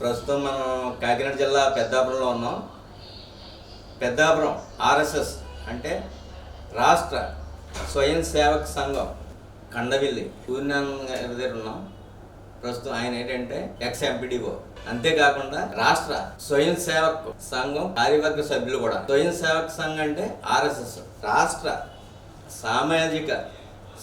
ప్రస్తుతం మనం కాకినాడ జిల్లా పెద్దాపురంలో ఉన్నాం. పెద్దాపురం ఆర్ఎస్ఎస్ అంటే రాష్ట్ర స్వయం సేవక్ సంఘం కండవిల్లి సూర్యనారాయణ దగ్గర ఉన్నాం. ప్రస్తుతం ఆయన ఏంటంటే ఎక్స్ ఎంపీడీఓ అంతేకాకుండా రాష్ట్ర స్వయం సేవక్ సంఘం కార్యవర్గ సభ్యులు కూడా. స్వయం సేవక్ సంఘం అంటే ఆర్ఎస్ఎస్. రాష్ట్ర సామాజిక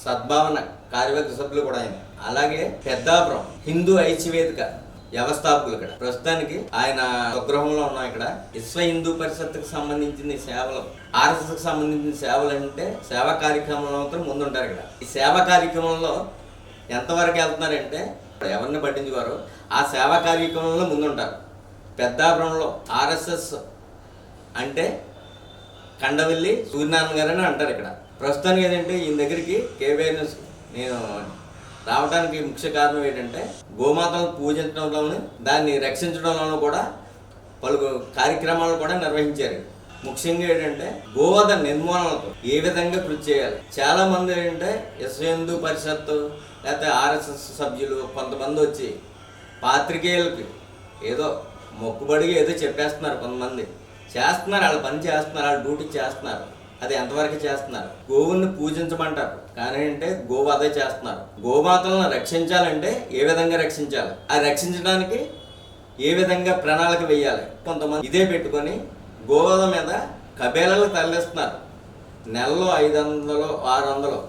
సద్భావన కార్యవర్గ సభ్యులు కూడా ఆయన. అలాగే పెద్దాపురం హిందూ ఐచ్యవేదిక వ్యవస్థాపకులు ఇక్కడ. ప్రస్తుతానికి ఆయన స్వగృహంలో ఉన్నాం ఇక్కడ. విశ్వ హిందూ పరిషత్కి సంబంధించిన సేవలు ఆర్ఎస్ఎస్కు సంబంధించిన సేవలు అంటే సేవా కార్యక్రమంలో మాత్రం ముందుంటారు ఇక్కడ. ఈ సేవా కార్యక్రమంలో ఎంతవరకు వెళ్తున్నారంటే ఎవరిని పట్టించుకోరు. ఆ సేవా కార్యక్రమంలో ముందుంటారు. పెద్దాపురంలో ఆర్ఎస్ఎస్ అంటే కండవల్లి సూర్యనారాయణ గారు అని అంటారు ఇక్కడ. ప్రస్తుతానికి ఏంటంటే ఈయన దగ్గరికి కేవీఎన్ఎస్ నేను రావడానికి ముఖ్య కారణం ఏంటంటే గోమాతను పూజించడంలోను దాన్ని రక్షించడంలోనూ కూడా పలు కార్యక్రమాలు కూడా నిర్వహించారు. ముఖ్యంగా ఏంటంటే గోవధ నిర్మూలనతో ఏ విధంగా కృషి చేయాలి? చాలా మంది ఏంటంటే విశ్వ హిందూ పరిషత్తు లేకపోతే ఆర్ఎస్ఎస్ సభ్యులు కొంతమంది వచ్చి పాత్రికేయులకి ఏదో మొక్కుబడిగా ఏదో చెప్పేస్తున్నారు కొంతమంది. చేస్తున్నారు వాళ్ళ పని చేస్తున్నారు వాళ్ళ డ్యూటీ చేస్తున్నారు. అది ఎంతవరకు చేస్తున్నారు? గోవుల్ని పూజించమంటారు. కానీ అంటే అదే చేస్తున్నారు. గోమాతలను రక్షించాలంటే ఏ విధంగా రక్షించాలి? ఆ రక్షించడానికి ఏ విధంగా ప్రణాళిక వేయాలి? కొంతమంది ఇదే పెట్టుకొని గోవధ మీద కబేళలు తరలిస్తున్నారు. నెలలో ఐదు వందలు ఆరు వందలు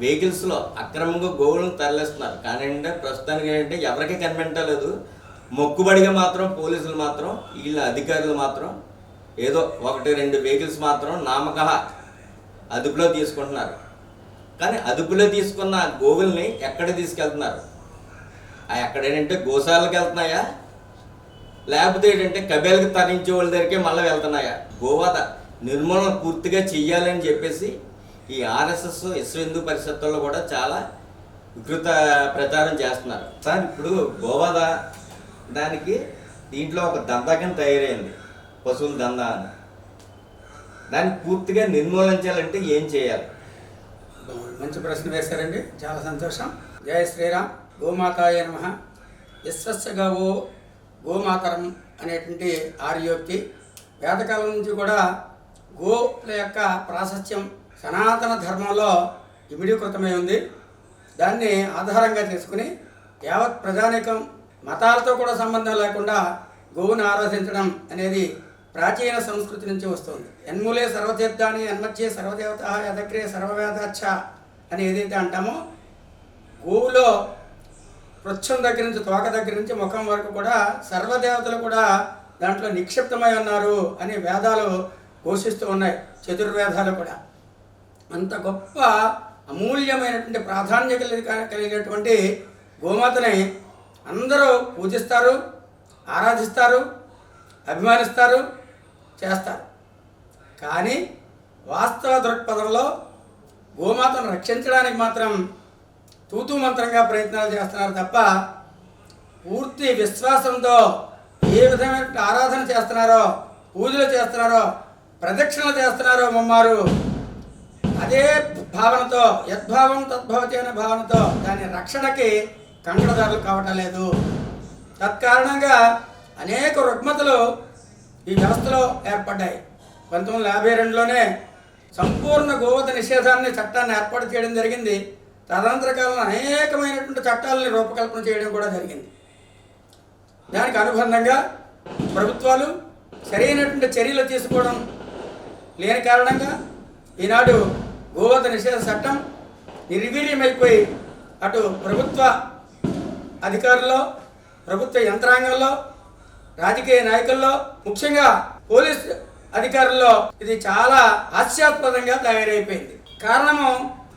వెహికల్స్లో అక్రమంగా గోవులను తరలిస్తున్నారు. కానీ అంటే ప్రస్తుతానికి ఏంటంటే ఎవరికి కనిపెట్టలేదు మొక్కుబడిగా మాత్రం పోలీసులు మాత్రం వీళ్ళ అధికారులు మాత్రం ఏదో ఒకటి రెండు వెహికల్స్ మాత్రం నామక అదుపులో తీసుకుంటున్నారు. కానీ అదుపులో తీసుకున్న గోవుల్ని ఎక్కడ తీసుకెళ్తున్నారు? ఆ ఎక్కడ ఏంటంటే గోశాలకు వెళ్తున్నాయా? లేకపోతే ఏంటంటే కబేలకు తరించే వాళ్ళ దగ్గరికే మళ్ళీ వెళ్తున్నాయా? గోవాద నిర్మూలన పూర్తిగా చెయ్యాలని చెప్పేసి ఈ ఆర్ఎస్ఎస్ విశ్వ హిందూ పరిషత్తుల్లో కూడా చాలా వికృత ప్రచారం చేస్తున్నారు. సార్ ఇప్పుడు గోవాద దానికి దీంట్లో ఒక దంతకం తయారైంది. పశువుల దందా అని దాన్ని పూర్తిగా నిర్మూలించాలంటే ఏం చేయాలి? మంచి ప్రశ్న వేశారండి. చాలా సంతోషం. జయ శ్రీరామ్. గోమాతాయ నమ. విశ్వస్య గవో గోమాతరం అనేటువంటి ఆర్యోక్తి. వేదకాలం నుంచి కూడా గోల యొక్క ప్రాశస్త్యం సనాతన ధర్మంలో ఇమిడీకృతమై ఉంది. దాన్ని ఆధారంగా తీసుకుని యావత్ ప్రజానికం మతాలతో కూడా సంబంధం లేకుండా గోవును ఆరాధించడం అనేది ప్రాచీన సంస్కృతి నుంచి వస్తుంది. ఎన్ములే సర్వతీర్థాన్ని ఎన్మచ్చే సర్వదేవత యదగ్రే సర్వవేదచ్చ అని ఏదైతే అంటామో గోవులో పృచ్ఛం దగ్గర నుంచి తోక దగ్గర నుంచి ముఖం వరకు కూడా సర్వదేవతలు కూడా దాంట్లో నిక్షిప్తమై ఉన్నారు అని వేదాలు ఘోషిస్తూ ఉన్నాయి. చతుర్వేదాలు కూడా. అంత గొప్ప అమూల్యమైనటువంటి ప్రాధాన్యత కలిగి- కలిగినటువంటి గోమాతని అందరూ పూజిస్తారు ఆరాధిస్తారు అభిమానిస్తారు. చేస్తారు. కానీ వాస్తవ దృక్పథంలో గోమాతను రక్షించడానికి మాత్రం తూతూ మంత్రంగా ప్రయత్నాలు చేస్తున్నారు తప్ప పూర్తి విశ్వాసంతో ఏ విధమైన ఆరాధన చేస్తున్నారో పూజలు చేస్తున్నారో ప్రదక్షిణలు చేస్తున్నారో మమ్మారు అదే భావనతో యద్భావం తద్భవతి అనే భావనతో దాని రక్షణకి కంకణదారులు కావటం లేదు. తత్కారణంగా అనేక రుగ్మతలు ఈ వ్యవస్థలో ఏర్పడ్డాయి. పంతొమ్మిది వందల యాభై రెండులోనే సంపూర్ణ గోవత నిషేధాన్ని చట్టాన్ని ఏర్పాటు చేయడం జరిగింది. తదనంతర కాలంలో అనేకమైనటువంటి చట్టాలని రూపకల్పన చేయడం కూడా జరిగింది. దానికి అనుబంధంగా ప్రభుత్వాలు సరైనటువంటి చర్యలు తీసుకోవడం లేని కారణంగా ఈనాడు గోవత నిషేధ చట్టం నిర్వీర్యమైపోయి అటు ప్రభుత్వ అధికారుల్లో ప్రభుత్వ యంత్రాంగంలో రాజకీయ నాయకుల్లో ముఖ్యంగా పోలీస్ అధికారుల్లో ఇది చాలా హాస్యాస్పదంగా తయారైపోయింది. కారణము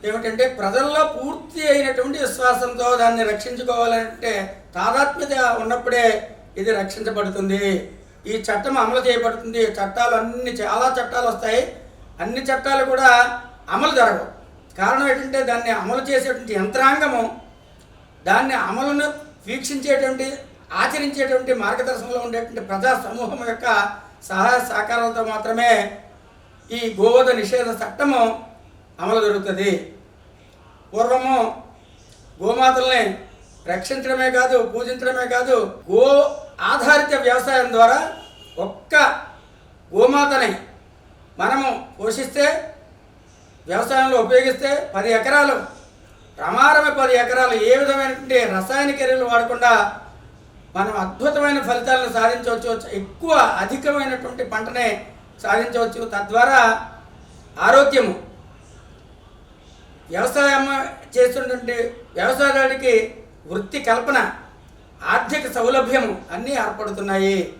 ఏమిటంటే ప్రజల్లో పూర్తి అయినటువంటి విశ్వాసంతో దాన్ని రక్షించుకోవాలంటే తాదాత్మ్యత ఉన్నప్పుడే ఇది రక్షించబడుతుంది. ఈ చట్టం అమలు చేయబడుతుంది. చట్టాలు అన్ని చాలా చట్టాలు వస్తాయి. అన్ని చట్టాలు కూడా అమలు జరగవు. కారణం ఏంటంటే దాన్ని అమలు చేసేటువంటి యంత్రాంగము దాన్ని అమలును వీక్షించేటువంటి ఆచరించేటువంటి మార్గదర్శనంలో ఉండేటువంటి ప్రజా సమూహం యొక్క సహాయ సహకారాలతో మాత్రమే ఈ గోవధ నిషేధ చట్టము అమలు జరుగుతుంది. పూర్వము గోమాతల్ని రక్షించడమే కాదు పూజించడమే కాదు గో ఆధారిత వ్యవసాయం ద్వారా ఒక్క గోమాతని మనము పోషిస్తే వ్యవసాయంలో ఉపయోగిస్తే పది ఎకరాలు ప్రమారమే పది ఎకరాలు ఏ విధమైనటువంటి రసాయనిక ఎరువులు వాడకుండా మనం అద్భుతమైన ఫలితాలను సాధించవచ్చు. ఎక్కువ అధికమైనటువంటి పంటనే సాధించవచ్చు. తద్వారా ఆరోగ్యము. వ్యవసాయం చేస్తున్నటువంటి వ్యవసాయదారుడికి వృత్తి కల్పన ఆర్థిక సౌలభ్యము అన్నీ ఏర్పడుతున్నాయి.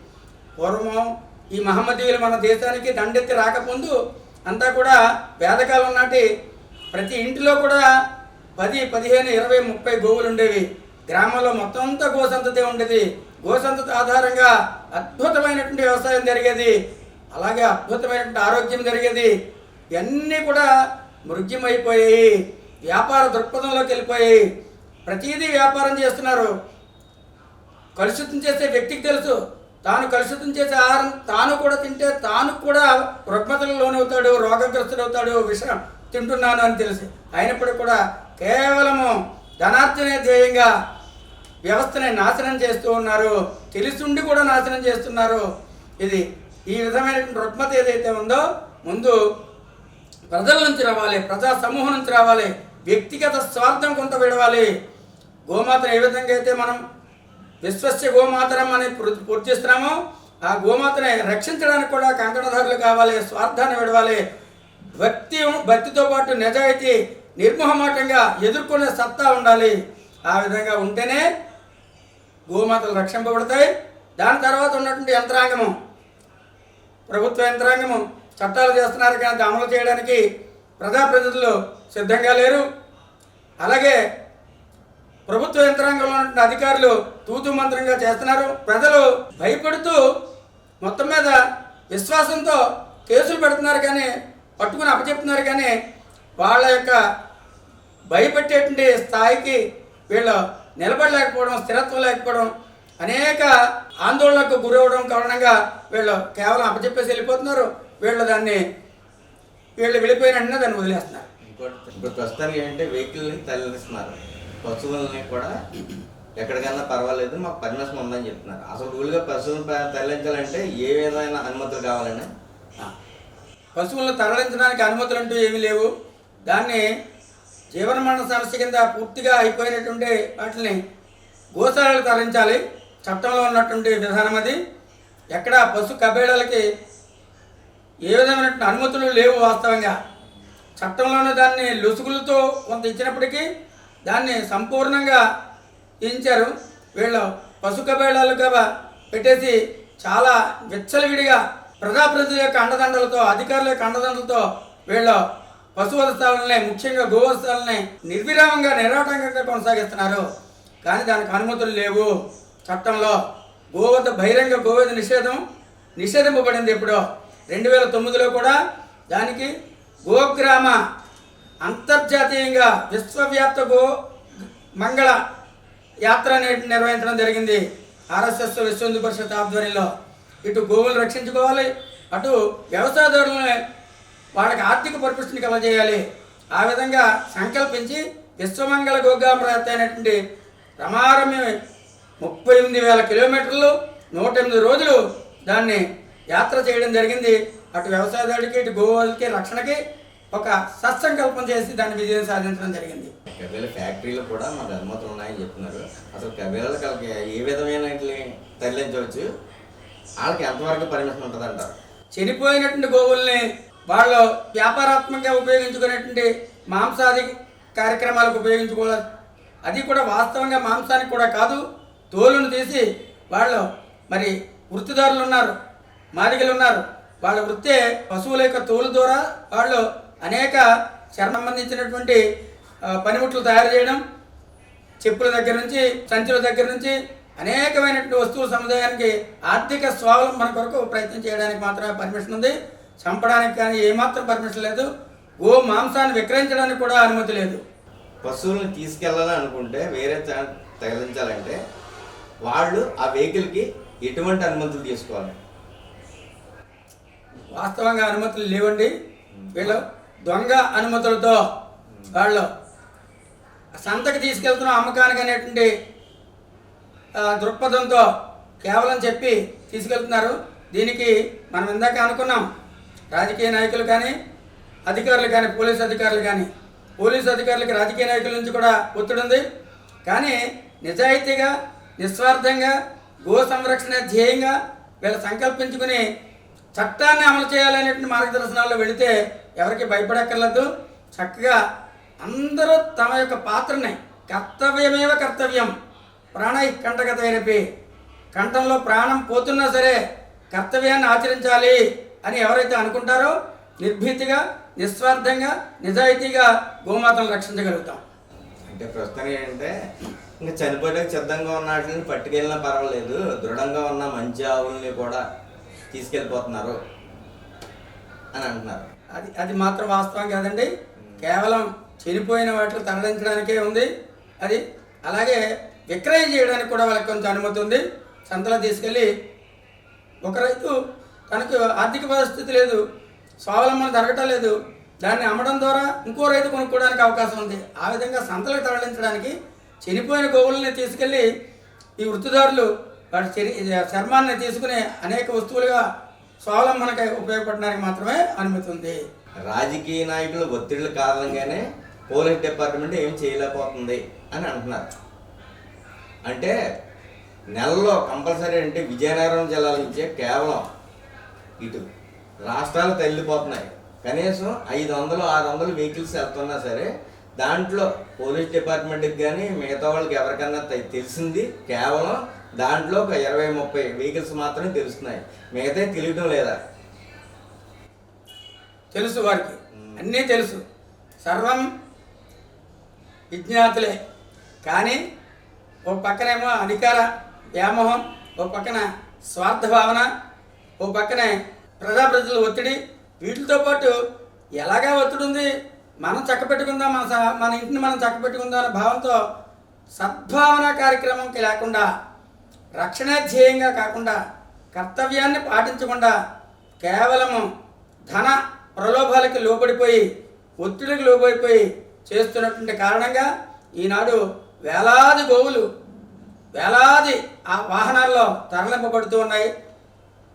పూర్వం ఈ మహమ్మదీయులు మన దేశానికి దండెత్తి రాకముందు అంతా కూడా వేదకాలం నాటి ప్రతి ఇంటిలో కూడా పది పదిహేను ఇరవై ముప్పై గోవులు ఉండేవి గ్రామంలో మొత్తం అంతా గోసంతతే ఉండేది. గోసంతత ఆధారంగా అద్భుతమైనటువంటి వ్యవసాయం జరిగేది. అలాగే అద్భుతమైనటువంటి ఆరోగ్యం జరిగేది. ఇవన్నీ కూడా మృగ్యమైపోయాయి. వ్యాపార దృక్పథంలోకి వెళ్ళిపోయాయి. ప్రతిదీ వ్యాపారం చేస్తున్నారు. కలుషితం చేసే వ్యక్తికి తెలుసు. తాను కలుషితం చేసే ఆహారం తాను కూడా తింటే తాను కూడా రుగ్మతలు లోనవుతాడు రోగగ్రస్తుడవుతాడు విషం తింటున్నాను అని తెలిసి. అయినప్పటికీ కూడా కేవలము ధనార్జనే ధ్యేయంగా వ్యవస్థని నాశనం చేస్తూ ఉన్నారు. తెలిసుండి కూడా నాశనం చేస్తున్నారు. ఇది ఈ విధమైన రుగ్మత ఏదైతే ఉందో ముందు ప్రజల నుంచి రావాలి ప్రజా సమూహం నుంచి రావాలి వ్యక్తిగత స్వార్థం కొంత విడవాలి. గోమాతను ఏ విధంగా అయితే మనం విశ్వస్య గోమాతరం అని పూర్- పూర్తి చేస్తున్నామో ఆ గోమాతని రక్షించడానికి కూడా కంకణధారులు కావాలి స్వార్థాన్ని విడవాలి. భక్తి భక్తితో పాటు నిజాయితీ నిర్మోహమాటంగా ఎదుర్కొనే సత్తా ఉండాలి. ఆ విధంగా ఉంటేనే గోమాతలు రక్షింపబడతాయి. దాని తర్వాత ఉన్నటువంటి యంత్రాంగము. ప్రభుత్వ యంత్రాంగము. చట్టాలు చేస్తున్నారు కానీ అమలు చేయడానికి ప్రజాప్రతినిధులు సిద్ధంగా లేరు. అలాగే ప్రభుత్వ యంత్రాంగంలో ఉన్నటువంటి అధికారులు తూతు మంత్రంగా చేస్తున్నారు. ప్రజలు భయపడుతూ మొత్తం మీద విశ్వాసంతో కేసులు పెడుతున్నారు కానీ పట్టుకుని అప్పచెప్తున్నారు కానీ వాళ్ళ యొక్క భయపెట్టేటువంటి స్థాయికి వీళ్ళు నిలబడలేకపోవడం స్థిరత్వం లేకపోవడం అనేక ఆందోళనకు గురవడం కారణంగా వీళ్ళు కేవలం అప్పచెప్పేసి వెళ్ళిపోతున్నారు. వీళ్ళు దాన్ని వీళ్ళు వెళ్ళిపోయిన వెంటనే దాన్ని వదిలేస్తున్నారు. ఇంకోటి ఇప్పుడు ప్రస్తుతానికి ఏంటంటే వెహికల్ని తరలిస్తున్నారు. పశువులని కూడా ఎక్కడికైనా పర్వాలేదు మాకు పర్మిషన్ ఉందని చెప్తున్నారు. అసలు రూల్గా పశువులను తరలించాలంటే ఏ విధమైన అనుమతులు కావాలండి. పశువులను తరలించడానికి అనుమతులు అంటూ ఏమీ లేవు. దాన్ని జీవన మరణ సమస్య కింద పూర్తిగా అయిపోయినటువంటి వాటిని గోశాలకు తరలించాలి. చట్టంలో ఉన్నటువంటి విధానం అది. ఎక్కడ పశు కబేళాలకి ఏ విధమైనటువంటి అనుమతులు లేవు వాస్తవంగా. చట్టంలోనే దాన్ని లుసుగులతో కొంత ఇచ్చినప్పటికీ దాన్ని సంపూర్ణంగా ఇచ్చారు. వీళ్ళు పశు కబేళాలుగా పెట్టేసి చాలా విచ్చలవిడిగా ప్రజాప్రతినిధుల యొక్క అండదండలతో అధికారుల యొక్క అండదండలతో వీళ్ళు పశువస్థాలని ముఖ్యంగా గోవస్థలనే నిర్విరామంగా నిరాటంకంగా కొనసాగిస్తున్నారు. కానీ దానికి అనుమతులు లేవు. చట్టంలో గోవత బహిరంగ గోవధ నిషేధం నిషేధింపబడింది ఎప్పుడో? రెండు వేల తొమ్మిదిలో కూడా దానికి గోగ్రామ అంతర్జాతీయంగా విశ్వవ్యాప్త గో మంగళ యాత్ర నిర్వహించడం జరిగింది ఆర్ఎస్ఎస్ విశ్వ హిందూ పరిషత్ ఆధ్వర్యంలో. ఇటు గోవులు రక్షించుకోవాలి అటు వ్యవసాయదారులను వాళ్ళకి ఆర్థిక పరిపుష్టిని కలగజేయాలి. ఆ విధంగా సంకల్పించి విశ్వమంగళ గోగ్రామ యాత్ర అయినటువంటి రమారమ్య ముప్పై ఎనిమిది వేల కిలోమీటర్లు నూట ఎనిమిది రోజులు దాన్ని యాత్ర చేయడం జరిగింది. అటు వ్యవసాయదారుడికి ఇటు గోవులకి రక్షణకి ఒక సత్సంకల్పం చేసి దాన్ని విజయం సాధించడం జరిగింది. కబేల ఫ్యాక్టరీలో కూడా మాకు అనుమతులు ఉన్నాయని చెప్తున్నారు. అసలు కబేలకు వాళ్ళకి ఏ విధమైన తరలించవచ్చు? వాళ్ళకి ఎంతవరకు పర్మిషన్ ఉంటుంది అంటారు చనిపోయినటువంటి గోవుల్ని వాళ్ళు వ్యాపారాత్మకంగా ఉపయోగించుకునేటువంటి మాంసాది కార్యక్రమాలకు ఉపయోగించుకోవాలి. అది కూడా వాస్తవంగా మాంసానికి కూడా కాదు తోలును తీసి వాళ్ళు మరి వృత్తిదారులు ఉన్నారు మాదిగలు ఉన్నారు. వాళ్ళ వృత్తే పశువుల యొక్క తోలు ద్వారా వాళ్ళు అనేక చర్మం సంబంధించినటువంటి పనిముట్లు తయారు చేయడం చెప్పుల దగ్గర నుంచి సంచుల దగ్గర నుంచి అనేకమైనటువంటి వస్తువుల సముదాయానికి ఆర్థిక స్వావలంబన కొరకు ప్రయత్నం చేయడానికి మాత్రమే పర్మిషన్ ఉంది. చంపడానికి కానీ ఏమాత్రం పర్మిషన్ లేదు. గో మాంసాన్ని విక్రయించడానికి కూడా అనుమతి లేదు. పశువులను తీసుకెళ్ళాలని అనుకుంటే వేరే తరలించాలంటే వాళ్ళు ఆ వెహికల్కి ఎటువంటి అనుమతులు తీసుకోవాలి? వాస్తవంగా అనుమతులు లేవండి. వీళ్ళు దొంగ అనుమతులతో వాళ్ళు సంతకి తీసుకెళ్తున్నాం అమ్మకానికి అనేటువంటి దృక్పథంతో కేవలం చెప్పి తీసుకెళ్తున్నారు. దీనికి మనం ఇందాక అనుకున్నాం. రాజకీయ నాయకులు కానీ అధికారులు కానీ పోలీస్ అధికారులు కానీ పోలీస్ అధికారులకి రాజకీయ నాయకుల నుంచి కూడా ఒత్తిడి ఉంది. కానీ నిజాయితీగా నిస్వార్థంగా గో సంరక్షణ ధ్యేయంగా వీళ్ళు సంకల్పించుకుని చట్టాన్ని అమలు చేయాలనేటువంటి మార్గదర్శనాల్లో వెళితే ఎవరికి భయపడక్కర్లేదు. చక్కగా అందరూ తమ యొక్క పాత్రని కర్తవ్యమేవ కర్తవ్యం. ప్రాణ కంటగతైనపి కంఠంలో ప్రాణం పోతున్నా సరే కర్తవ్యాన్ని ఆచరించాలి. అని ఎవరైతే అనుకుంటారో నిర్భీతిగా నిస్వార్థంగా నిజాయితీగా గోమాతను రక్షించగలుగుతాం. అంటే ప్రస్తుతం ఏంటంటే ఇంకా చనిపోయడానికి సిద్ధంగా ఉన్న వాటిని పట్టుకెళ్ళినా పర్వాలేదు దృఢంగా ఉన్న మంచి ఆవుల్ని కూడా తీసుకెళ్ళిపోతున్నారు అని అంటున్నారు. అది అది మాత్రం వాస్తవం కాదండి. కేవలం చనిపోయిన వాటిని తరలించడానికే ఉంది. అది అలాగే విక్రయం చేయడానికి కూడా వాళ్ళకి కొంచెం అనుమతి ఉంది. సంతలో తీసుకెళ్ళి ఒక రైతు తనకు ఆర్థిక పరిస్థితి లేదు స్వావలంబన జరగటం లేదు దాన్ని అమ్మడం ద్వారా ఇంకో రైతు కొనుక్కోవడానికి అవకాశం ఉంది. ఆ విధంగా సంతలకు తరలించడానికి చనిపోయిన గోవుల్ని తీసుకెళ్ళి ఈ వృత్తిదారులు వాటి చరి- చర్మాన్ని తీసుకుని అనేక వస్తువులుగా స్వావలంబనకి ఉపయోగపడడానికి మాత్రమే అనుమతి ఉంది. రాజకీయ నాయకుల ఒత్తిడిల కారణంగానే పోలీస్ డిపార్ట్మెంట్ ఏం చేయలేకపోతుంది అని అంటున్నారు. అంటే నెలలో కంపల్సరీ అంటే విజయనగరం జిల్లా నుంచే కేవలం ఇటు. రాష్ట్రాలు తల్లిపోతున్నాయి. కనీసం ఐదు వందలు ఆరు వందలు వెహికల్స్ వెళ్తున్నా సరే దాంట్లో పోలీస్ డిపార్ట్మెంట్కి కానీ మిగతా వాళ్ళకి ఎవరికన్నా తెలిసింది కేవలం దాంట్లో ఒక ఇరవై ముప్పై వెహికల్స్ మాత్రమే తెలుస్తున్నాయి. మిగతా తెలియటం లేదా? తెలుసు వారికి. అన్నీ తెలుసు. సర్వం విజ్ఞాతులే. కానీ ఓ పక్కనేమో అధికార వ్యామోహం ఓ పక్కన స్వార్థ భావన ఓ పక్కనే ప్రజాప్రతినిధుల ఒత్తిడి. వీటితో పాటు ఎలాగా ఒత్తిడి ఉంది మనం చక్కపెట్టుకుందాం మన స- మన ఇంటిని మనం చక్కపెట్టుకుందాం అనే భావంతో సద్భావన కార్యక్రమంకి లేకుండా రక్షణ ధ్యేయంగా కాకుండా కర్తవ్యాన్ని పాటించకుండా కేవలము ధన ప్రలోభాలకి లోబడిపోయి ఒత్తిడికి లోబడిపోయి చేస్తున్నటువంటి కారణంగా ఈనాడు వేలాది గోవులు వేలాది ఆ వాహనాల్లో తరలింపబడుతూ ఉన్నాయి.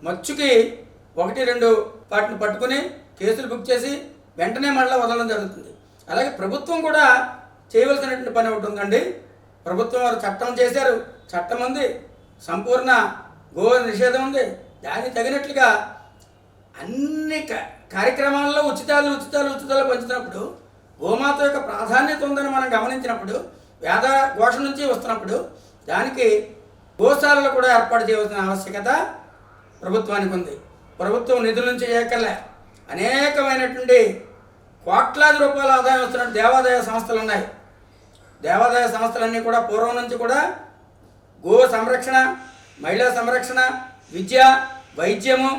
మచ్చుకి ఒకటి రెండు వాటిని పట్టుకుని కేసులు బుక్ చేసి వెంటనే మళ్ళీ వదలడం జరుగుతుంది. అలాగే ప్రభుత్వం కూడా చేయవలసినటువంటి పని ఒకటి ఉందండి. ప్రభుత్వం వారు చట్టం చేశారు. చట్టం ఉంది. సంపూర్ణ గో నిషేధం ఉంది. దానికి తగినట్లుగా అన్ని క- కార్యక్రమాల్లో ఉచితాలు ఉచితాలు ఉచితాలు పంచుతున్నప్పుడు గోమాత యొక్క ప్రాధాన్యత ఉందని మనం గమనించినప్పుడు వేద ఘోష నుంచి వస్తున్నప్పుడు దానికి గోశాలలు కూడా ఏర్పాటు చేయవలసిన ఆవశ్యకత ప్రభుత్వానికి ఉంది. ప్రభుత్వం నిధుల నుంచి చేయకలే అనేకమైనటువంటి కోట్లాది రూపాయల ఆదాయం వస్తున్న దేవాదాయ సంస్థలు ఉన్నాయి. దేవాదాయ సంస్థలన్నీ కూడా పూర్వం నుంచి కూడా గో సంరక్షణ మహిళా సంరక్షణ విద్య వైద్యము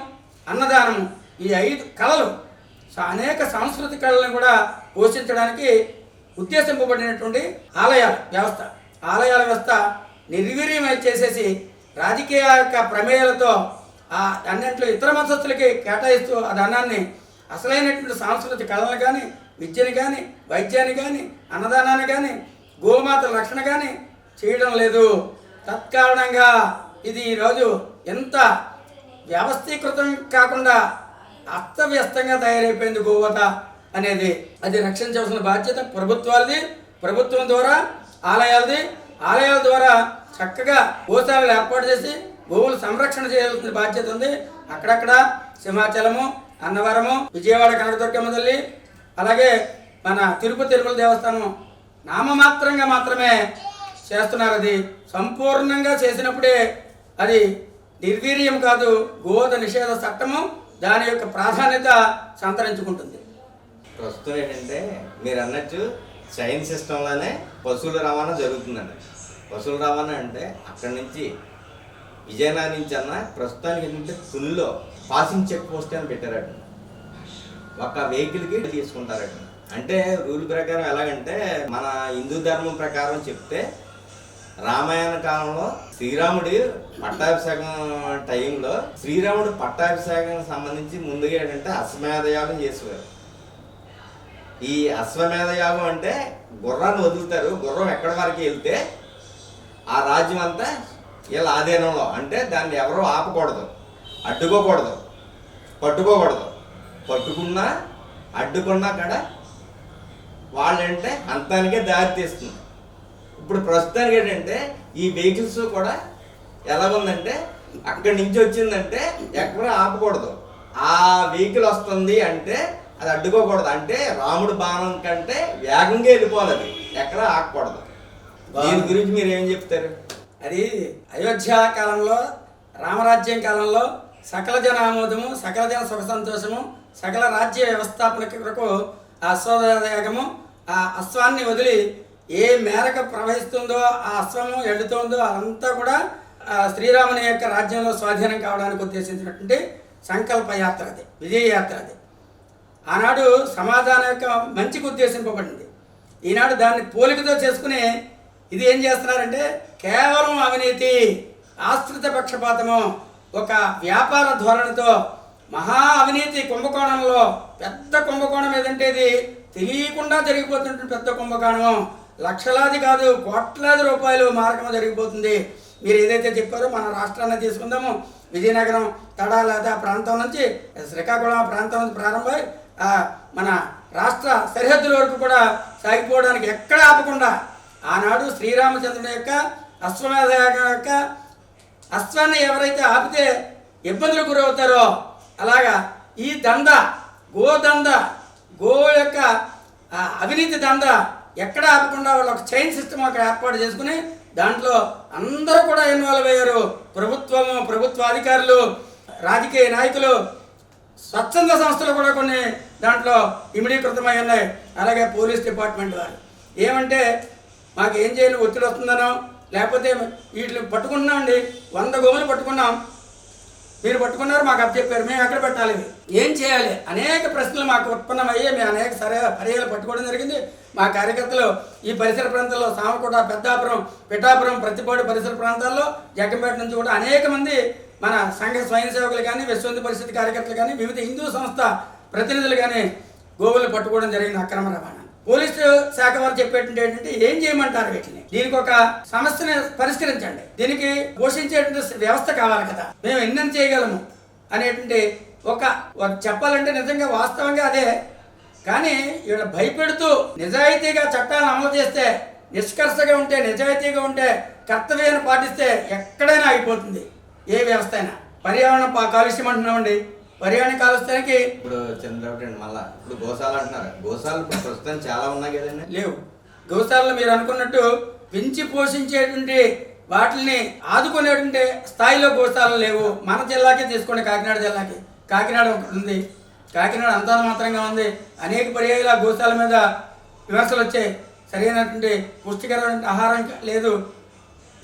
అన్నదానము ఈ ఐదు కళలు అనేక సాంస్కృతిక కళలను కూడా పోషించడానికి ఉద్దేశింపబడినటువంటి ఆలయాల వ్యవస్థ. ఆలయాల వ్యవస్థ నిర్వీర్యం చేసేసి రాజకీయ యొక్క ప్రమేయాలతో ఆ అన్నింటిలో ఇతర మతస్థులకి కేటాయిస్తూ ఆ ధనాన్ని అసలైనటువంటి సాంస్కృతిక కళలు కానీ విద్యని కానీ వైద్యాన్ని కానీ అన్నదానాన్ని కానీ గోమాతల రక్షణ కానీ చేయడం లేదు. తత్కారణంగా ఇది ఈరోజు ఎంత వ్యవస్థీకృతం కాకుండా అస్తవ్యస్తంగా తయారైపోయింది గోవత అనేది. అది రక్షించవలసిన బాధ్యత ప్రభుత్వాలది ప్రభుత్వం ద్వారా ఆలయాలది. ఆలయాల ద్వారా చక్కగా గోశాలలు ఏర్పాటు చేసి భూములు సంరక్షణ చేయాల్సిన బాధ్యత ఉంది. అక్కడక్కడ సింహాచలము అన్నవరము విజయవాడ కనకదుర్గమ్మ తల్లి అలాగే మన తిరుపతి తిరుమల దేవస్థానం నామమాత్రంగా మాత్రమే చేస్తున్నారు. అది సంపూర్ణంగా చేసినప్పుడే అది నిర్వీర్యం కాదు గోద నిషేధ చట్టము దాని యొక్క ప్రాధాన్యత సంతరించుకుంటుంది. ప్రస్తుతం ఏంటంటే మీరు అన్నట్టు సైన్స్ సిస్టంలోనే పశువుల రవాణా జరుగుతుందండి. పశువుల రవాణా అంటే అక్కడి నుంచి విజయనగరం నుంచి అన్న ప్రస్తుతానికి ఏంటంటే ఫుల్లో పాసింగ్ చెక్ పోస్ట్ అని పెట్టారట. ఒక వెహికల్కి తీసుకుంటారట. అంటే రూల్ ప్రకారం ఎలాగంటే మన హిందూ ధర్మం ప్రకారం చెప్తే రామాయణ కాలంలో శ్రీరాముడి పట్టాభిషేకం టైంలో శ్రీరాముడు పట్టాభిషేకం సంబంధించి ముందుగా ఏంటంటే అశ్వమేధ యాగం చేసేవారు. ఈ అశ్వమేధ యాగం అంటే గుర్రాన్ని వదులుతారు. గుర్రం ఎక్కడి వరకు వెళ్తే ఆ రాజ్యం అంతా వీళ్ళ ఆధీనంలో. అంటే దాన్ని ఎవరూ ఆపకూడదు. అడ్డుకోకూడదు. పట్టుకోకూడదు. పట్టుకున్నా అడ్డుకున్నా కూడా వాళ్ళంటే అంతానికే దారి తీస్తుంది. ఇప్పుడు ప్రస్తుతానికి ఏంటంటే ఈ వెహికల్స్ కూడా ఎలా ఉందంటే అక్కడి నుంచి వచ్చిందంటే ఎక్కడ ఆపకూడదు. ఆ వెహికల్ వస్తుంది అంటే అది అడ్డుకోకూడదు. అంటే రాముడు బాణం కంటే వేగంగా వెళ్ళిపోవాలి అది. ఎక్కడ ఆగకూడదు దీని గురించి మీరు ఏం చెప్తారు? అది అయోధ్య కాలంలో రామరాజ్యం కాలంలో సకల జన ఆమోదము సకల జన సుఖ సంతోషము సకల రాజ్య వ్యవస్థాపన కొరకు ఆ అశ్వవేగము ఆ అశ్వాన్ని వదిలి ఏ మేరకు ప్రవహిస్తుందో ఆ అశ్వము ఎడుతుందో అదంతా కూడా శ్రీరాముని యొక్క రాజ్యంలో స్వాధీనం కావడానికి ఉద్దేశించినటువంటి సంకల్ప యాత్ర అది విజయ యాత్ర అది. ఆనాడు సమాధానం యొక్క మంచికి ఉద్దేశింపబడింది. ఈనాడు దాన్ని పోలికతో చేసుకునే ఇది ఏం చేస్తున్నారంటే కేవలం అవినీతి ఆశ్రిత పక్షపాతము ఒక వ్యాపార ధోరణితో మహా అవినీతి కుంభకోణంలో పెద్ద కుంభకోణం ఏదంటే ఇది తెలియకుండా జరిగిపోతున్నటువంటి పెద్ద కుంభకోణం లక్షలాది కాదు కోట్లాది రూపాయలు మార్గం జరిగిపోతుంది. మీరు ఏదైతే చెప్పారో మన రాష్ట్రాన్ని తీసుకుందాము. విజయనగరం తడా లేదా ప్రాంతం నుంచి శ్రీకాకుళం ప్రాంతం నుంచి ప్రారంభమై మన రాష్ట్ర సరిహద్దుల వరకు కూడా సాగిపోవడానికి ఎక్కడ ఆపకుండా ఆనాడు శ్రీరామచంద్రుని యొక్క అశ్వమేధ యొక్క అశ్వాన్ని ఎవరైతే ఆపితే ఇబ్బందులు గురవుతారో అలాగా ఈ దంద గో దంద గో యొక్క అవినీతి దంద ఎక్కడ ఆపకుండా వాళ్ళు ఒక చైన్ సిస్టమ్ అక్కడ ఏర్పాటు చేసుకుని దాంట్లో అందరూ కూడా ఇన్వాల్వ్ అయ్యారు. ప్రభుత్వము ప్రభుత్వ అధికారులు రాజకీయ నాయకులు స్వచ్ఛంద సంస్థలు కూడా కొన్ని దాంట్లో ఇమిడీకృతమై ఉన్నాయి. అలాగే పోలీస్ డిపార్ట్మెంట్ వారు. ఏమంటే మాకు ఏం చేయాలి ఒత్తిడి వస్తుందనో? లేకపోతే వీటిని పట్టుకున్నామండి వంద గోములు పట్టుకున్నాం. మీరు పట్టుకున్నారు మాకు అప్ చెప్పారు మేము ఎక్కడ పెట్టాలి? ఏం చేయాలి? అనేక ప్రశ్నలు మాకు ఉత్పన్నమయ్యే మేము అనేక సరే పర్యాలు పట్టుకోవడం జరిగింది. మా కార్యకర్తలు ఈ పరిసర ప్రాంతాల్లో సామకోట పెద్దాపురం పిఠాపురం ప్రతిపాడు పరిసర ప్రాంతాల్లో జగ్గంపేట నుంచి కూడా అనేక మంది మన సంఘ స్వయం సేవకులు కానీ విశ్వంతి పరిస్థితి కార్యకర్తలు కానీ వివిధ హిందూ సంస్థ ప్రతినిధులు కానీ గోవులు పట్టుకోవడం జరిగింది అక్రమ రవాణా. పోలీసు శాఖ వారు చెప్పేటువంటి ఏంటంటే ఏం చేయమంటారు వీటిని? దీనికి ఒక సమస్యని పరిష్కరించండి. దీనికి పోషించేటువంటి వ్యవస్థ కావాలి కదా. మేము ఎన్నెన్ని చేయగలము? అనేటువంటి ఒక చెప్పాలంటే నిజంగా వాస్తవంగా అదే. కానీ ఇక్కడ భయపెడుతూ నిజాయితీగా చట్టాలను అమలు చేస్తే నిష్కర్షగా ఉంటే నిజాయితీగా ఉంటే కర్తవ్యాన్ని పాటిస్తే ఎక్కడైనా అయిపోతుంది ఏ వ్యవస్థ అయినా. పర్యావరణం కాలుష్యం అంటున్నామండి. పర్యావరణ కాలుష్యానికి ఇప్పుడు చంద్రబాబు అండి మళ్ళా ఇప్పుడు గోశాల అంటున్నారు. గోశాలు ఇప్పుడు ప్రస్తుతం చాలా ఉన్నాయి కదండి. లేవు. గోశాలలో మీరు అనుకున్నట్టు పెంచి పోషించేటువంటి వాటిని ఆదుకునేటువంటి స్థాయిలో గోశాలలు లేవు. మన జిల్లాకే తీసుకోండి కాకినాడ జిల్లాకి. కాకినాడ ఒకటి ఉంది. కాకినాడ అంతా మాత్రంగా ఉంది. అనేక పర్యాయాలు గోశాల మీద విమర్శలు వచ్చాయి. సరైనటువంటి పుష్టికరమైన ఆహారం లేదు.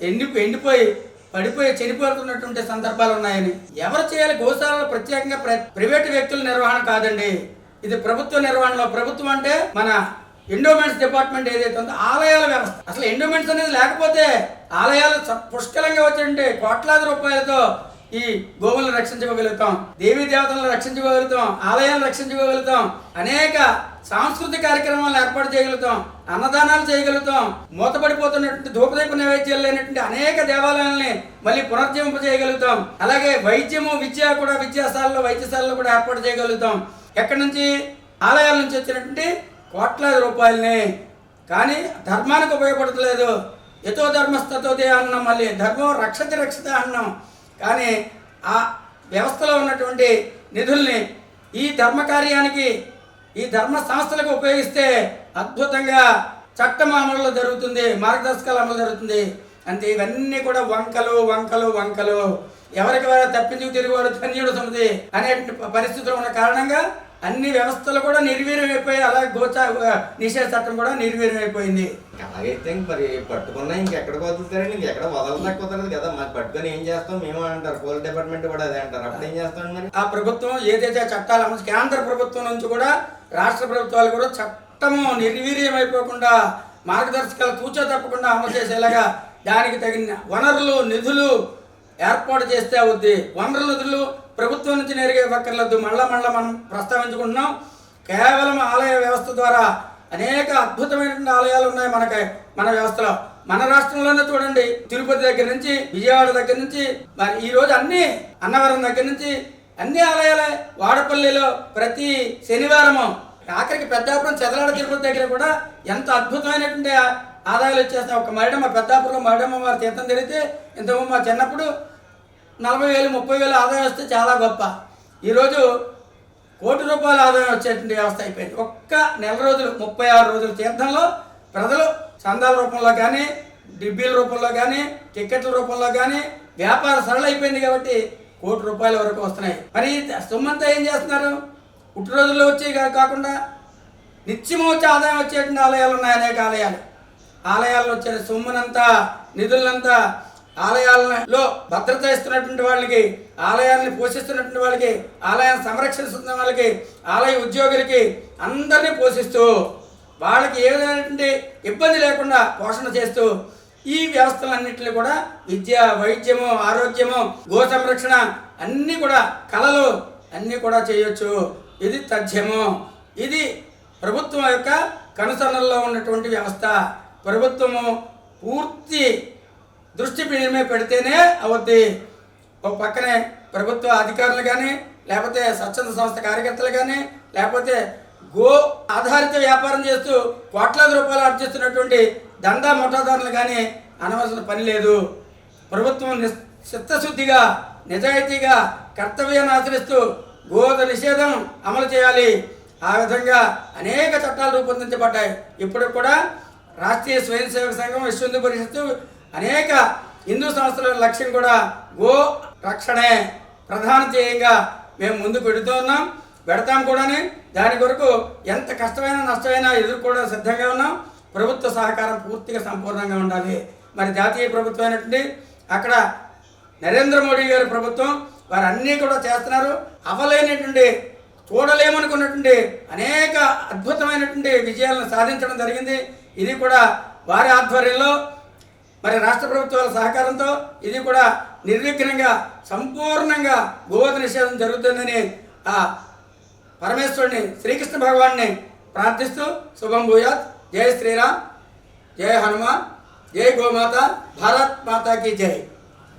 ఎండి ఎండిపోయి పడిపోయి చనిపోతున్నటువంటి సందర్భాలు ఉన్నాయని. ఎవరు చేయాలి? గోశాలలో ప్రత్యేకంగా ప్ర- ప్రైవేటు వ్యక్తుల నిర్వహణ కాదండి. ఇది ప్రభుత్వ నిర్వహణలో. ప్రభుత్వం అంటే మన ఎండోమెంట్స్ డిపార్ట్మెంట్ ఏదైతే ఉందో ఆలయాల వ్యవస్థ. అసలు ఎండోమెంట్స్ అనేది లేకపోతే ఆలయాలు పుష్కలంగా వచ్చే కోట్లాది రూపాయలతో ఈ గోవులను రక్షించుకోగలుగుతాం దేవీ దేవతలను రక్షించుకోగలుగుతాం ఆలయాలను రక్షించుకోగలుగుతాం అనేక సాంస్కృతిక కార్యక్రమాలు ఏర్పాటు చేయగలుగుతాం అన్నదానాలు చేయగలుగుతాం మూతపడిపోతున్నటువంటి ధూపదీప నైవేద్యాలు లేనటువంటి అనేక దేవాలయాలని మళ్ళీ పునర్జీవింపజేయగలుగుతాం అలాగే వైద్యము విద్య కూడా విద్యాశాలలో వైద్యశాలలో కూడా ఏర్పాటు చేయగలుగుతాం. ఎక్కడి నుంచి? ఆలయాల నుంచి వచ్చినటువంటి కోట్లాది రూపాయలని. కానీ ధర్మానికి ఉపయోగపడతలేదు ఎతో ధర్మస్తతోదే అన్నం మళ్ళీ ధర్మం రక్షతి రక్షిత అన్నం. కానీ ఆ వ్యవస్థలో ఉన్నటువంటి నిధుల్ని ఈ ధర్మ కార్యానికి ఈ ధర్మ సంస్థలకు ఉపయోగిస్తే అద్భుతంగా చట్టం అమలులో జరుగుతుంది మార్గదర్శకాలు అమలు జరుగుతుంది. అంతే ఇవన్నీ కూడా వంకలు వంకలు వంకలు. ఎవరికి వారు తప్పించుకు తిరిగివాడు ధన్యుడు సమితి అనే పరిస్థితులు ఉన్న కారణంగా అన్ని వ్యవస్థలు కూడా నిర్వీర్యం అయిపోయి అలాగే గోచా నిషేధ చట్టం కూడా నిర్వీర్యం అయిపోయింది అలాగైతే ఇంక మరి పట్టుకున్నా ఇంకెక్కడికి వదులుతారండి? ఇంకెక్కడ వదలలేక కుదరదు కదా. మరి పట్టుకొని ఏం చేస్తాం? మేము అంటారు. పోలీస్ డిపార్ట్మెంట్ కూడా అదే అంటారు. అప్పుడు ఏం చేస్తాం మరి? ఆ ప్రభుత్వం ఏదైతే చట్టాలు అమలు కేంద్ర ప్రభుత్వం నుంచి కూడా రాష్ట్ర ప్రభుత్వాలు కూడా చట్టము నిర్వీర్యం అయిపోకుండా మార్గదర్శకాలు తూచా తప్పకుండా అమలు చేసేలాగా దానికి తగిన వనరులు నిధులు ఏర్పాటు చేస్తే అవుద్ది. వనరుల నిధులు ప్రభుత్వం నుంచి నేరుగా ఇవ్వక్కర్లేదు. మళ్ళా మళ్ళా మనం ప్రస్తావించుకుంటున్నాం. కేవలం ఆలయ వ్యవస్థ ద్వారా అనేక అద్భుతమైనటువంటి ఆలయాలు ఉన్నాయి మనకి మన వ్యవస్థలో. మన రాష్ట్రంలోనే చూడండి. తిరుపతి దగ్గర నుంచి విజయవాడ దగ్గర నుంచి మరి ఈరోజు అన్ని అన్నవరం దగ్గర నుంచి అన్ని ఆలయాలే వాడపల్లిలో ప్రతి శనివారము ఆఖరికి పెద్దాపురం చెదలాడ తిరుపతి దగ్గర కూడా ఎంత అద్భుతమైనటువంటి ఆదాయాలు వచ్చేస్తాయి ఒక మరిడమ్మ పెద్దాపురంలో మరిడమ్మ వారి తీర్థం తిరిగితే ఇంతకుముందు మా చిన్నప్పుడు నలభై వేలు ముప్పై వేలు ఆదాయం వస్తే చాలా గొప్ప. ఈరోజు కోటి రూపాయల ఆదాయం వచ్చేటువంటి వ్యవస్థ అయిపోయింది. ఒక్క నెల రోజులు ముప్పై ఆరు రోజుల తీర్థంలో ప్రజలు చందాల రూపంలో కానీ డిబ్బీల రూపంలో కానీ టికెట్ల రూపంలో కానీ వ్యాపార సరళ అయిపోయింది కాబట్టి కోటి రూపాయల వరకు వస్తున్నాయి. మరి సొమ్మంతా ఏం చేస్తున్నారు? పుట్టినరోజుల్లో రోజుల్లో కా- కాకుండా నిత్యం వచ్చే ఆదాయం వచ్చేటువంటి ఆలయాలు ఉన్నాయి అనేక ఆలయాలు. ఆలయాల్లో వచ్చే సొమ్మునంతా నిధులంతా ఆలయాలలో భద్రత ఇస్తున్నటువంటి వాళ్ళకి ఆలయాన్ని పోషిస్తున్నటువంటి వాళ్ళకి ఆలయాన్ని సంరక్షిస్తున్న వాళ్ళకి ఆలయ ఉద్యోగులకి అందరినీ పోషిస్తూ వాళ్ళకి ఏ విధమైనటువంటి ఇబ్బంది లేకుండా పోషణ చేస్తూ ఈ వ్యవస్థలన్నింటినీ కూడా విద్య వైద్యము ఆరోగ్యము గో సంరక్షణ అన్నీ కూడా కళలు అన్నీ కూడా చేయొచ్చు. ఇది తథ్యము. ఇది ప్రభుత్వం యొక్క కనుసనల్లో ఉన్నటువంటి వ్యవస్థ. ప్రభుత్వము పూర్తి దృష్టి మీద పెడితేనే అవుద్ది. ఒక పక్కనే ప్రభుత్వ అధికారులు కానీ లేకపోతే స్వచ్ఛంద సంస్థ కార్యకర్తలు కానీ లేకపోతే గో ఆధారిత వ్యాపారం చేస్తూ కోట్లాది రూపాయలు ఆర్జిస్తున్నటువంటి దందా ముఠాదారులు కానీ అనవసర పని లేదు. ప్రభుత్వం చిత్తశుద్ధిగా నిజాయితీగా కర్తవ్యాన్ని ఆచరిస్తూ గోద నిషేధం అమలు చేయాలి. ఆ విధంగా అనేక చట్టాలు రూపొందించబడ్డాయి. ఇప్పుడు కూడా రాష్ట్రీయ స్వయం సేవక సంఘం విశ్వ పరిషత్తు అనేక హిందూ సంస్థల లక్ష్యం కూడా గో రక్షణే. ప్రధాన ధ్యేయంగా మేము ముందుకు పెడుతూ ఉన్నాం. పెడతాం కూడాని. దాని కొరకు ఎంత కష్టమైన నష్టమైనా ఎదుర్కోవడం సిద్ధంగా ఉన్నాం. ప్రభుత్వ సహకారం పూర్తిగా సంపూర్ణంగా ఉండాలి. మరి జాతీయ ప్రభుత్వం అయినటువంటి అక్కడ నరేంద్ర మోడీ గారి ప్రభుత్వం వారు అన్నీ కూడా చేస్తున్నారు. అవలేనటువంటి చూడలేమనుకున్నటువంటి అనేక అద్భుతమైనటువంటి విజయాలను సాధించడం జరిగింది. ఇది కూడా వారి ఆధ్వర్యంలో మరి రాష్ట్ర ప్రభుత్వాల సహకారంతో ఇది కూడా నిర్విఘ్నంగా సంపూర్ణంగా గోవధ నిషేధం జరుగుతుందని ఆ పరమేశ్వరుని శ్రీకృష్ణ భగవాన్ని ప్రార్థిస్తూ శుభం భూయాత్. जय श्री राम जय हनुमान जय गो माता भारत माता की जय।